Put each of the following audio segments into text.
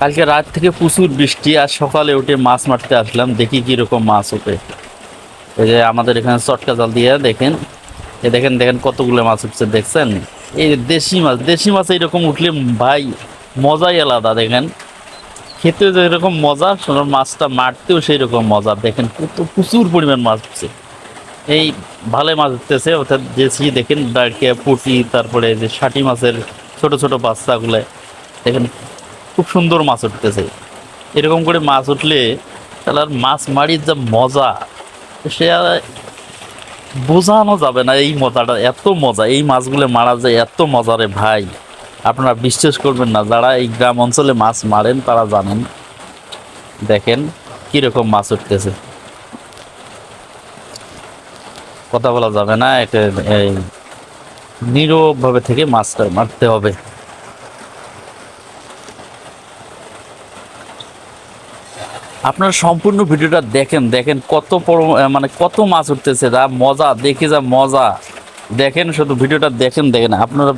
কালকে রাত থেকে প্রচুর বৃষ্টি, আর সকালে উঠে মাছ মারতে আসলাম, দেখি কীরকম মাছ উঠে এই যে আমাদের এখানে চটকা জাল দিয়ে দেখেন এ দেখেন দেখেন কতগুলো মাছ উঠছে, দেখছেন? এই দেশি মাছ দেশি মাছ এইরকম উঠলে ভাই মজাই আলাদা, দেখেন। খেতে যে এরকম মজা মাছটা মারতেও সেই রকম মজা, দেখেন কত প্রচুর পরিমাণ মাছ উঠছে। এই ভালো মাছ উঠতেছে, অর্থাৎ দেশি, দেখেন ডাকে পুঁটি, তারপরে যে ষাটি মাছের ছোট ছোট বাচ্চাগুলো, দেখেন খুব সুন্দর মাছ উঠতেছে। এরকম করে মাছ উঠলে তাহলে আর মাছ মারির যা মজা, সে আর বোঝানো যাবে না এই মজাটা, এত মজা, এই মাছগুলো মারা যায় এত মজা রে ভাই। আপনারা বিশ্বাস করবেন না, যারা এই গ্রাম অঞ্চলে মাছ মারেন তারা জানেন। দেখেন কীরকম মাছ উঠতেছে। কথা বলা যাবে না একটা এই, নীরবভাবে থেকে মাছটা মারতে হবে। আপনারা সম্পূর্ণ ভিডিওটা দেখেন দেখেন কত মানে কত মাছ উঠতেছে যা মজা, দেখে যা মজা। দেখেন শুধু ভিডিওটা দেখেন দেখেন, আপনারা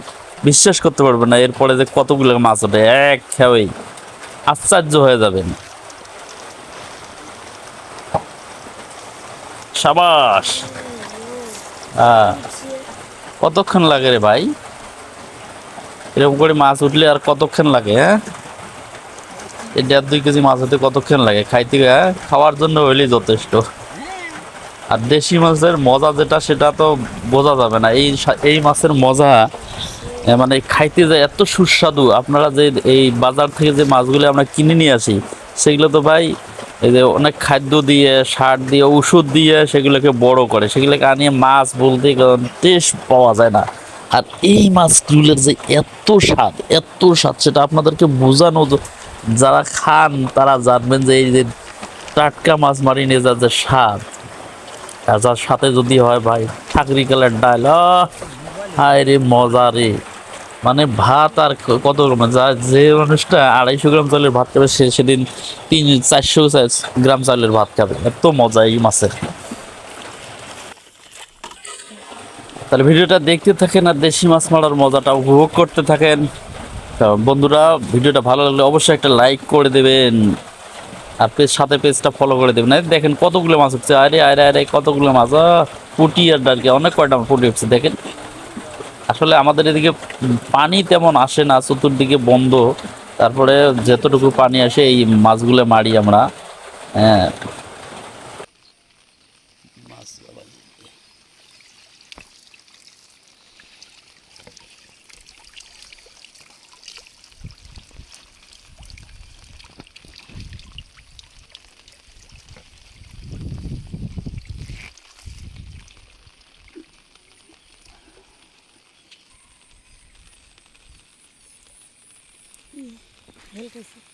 বিশ্বাস করতে পারবেন না এরপরে যে কতগুলো মাছ ওঠে এক খেয়েই আশ্চর্য হয়ে যাবেন। সাবাস! কতক্ষণ লাগে রে ভাই? এরকম করে মাছ উঠলে আর কতক্ষণ লাগে হ্যাঁ? এই দেড় দুই কেজি মাছ হতে কতক্ষণ লাগে? খাইতে? খাওয়ার জন্য হইলেই যথেষ্ট। আর দেশি মাছের মজা যেটা, সেটা তো বোঝা যাবে না। এই এই মাছের মজা মানে খাইতে যায় এত সুস্বাদু। আপনারা যে এই বাজার থেকে যে মাছগুলো আমরা কিনে নিয়ে আসি, সেগুলো তো ভাই, এই যে অনেক খাদ্য দিয়ে, সার দিয়ে, ওষুধ দিয়ে সেগুলোকে বড় করে। সেগুলোকে আনিয়ে মাছ বলতে টেস্ট পাওয়া যায় না। আর এই মাছগুলোর যে এত স্বাদ এত স্বাদ, সেটা আপনাদেরকে বোঝানো যারা খান, তারা জানবেন যে এই যে টাটকা মাছ মারিনে যার যে স্বাদ, আর যার সাথে যদি হয় ভাই, ঠাকরি কালের ডাল হায় রে মজা রে। মানে ভাত আর কত যা যে মানুষটা আড়াইশো গ্রাম চালের ভাত খাবে, সে সেদিন তিন, চারশো গ্রাম চালের ভাত খাবে। এত মজা এই মাছের। তাহলে ভিডিওটা দেখতে থাকেন আর দেশি মাছ মারার মজাটা উপভোগ করতে থাকেন। বন্ধুরা, ভিডিওটা ভালো লাগলে অবশ্যই একটা লাইক করে দেবেন। আর পেজ সাথে পেজটা ফলো করে দেবেন। এই দেখেন কতগুলো মাছ উঠছে আরে আরে আরে, কতগুলো মাছ। পুঁটি আর ডালকে অনেক কয়টা পুঁটি উঠছে দেখেন। আসলে আমাদের এদিকে পানি তেমন আসে না, চতুর্দিকে বন্ধ। তারপরে যতটুকু পানি আসে, এই মাছগুলো মারি আমরা। হ্যাঁ। 예, 알겠어.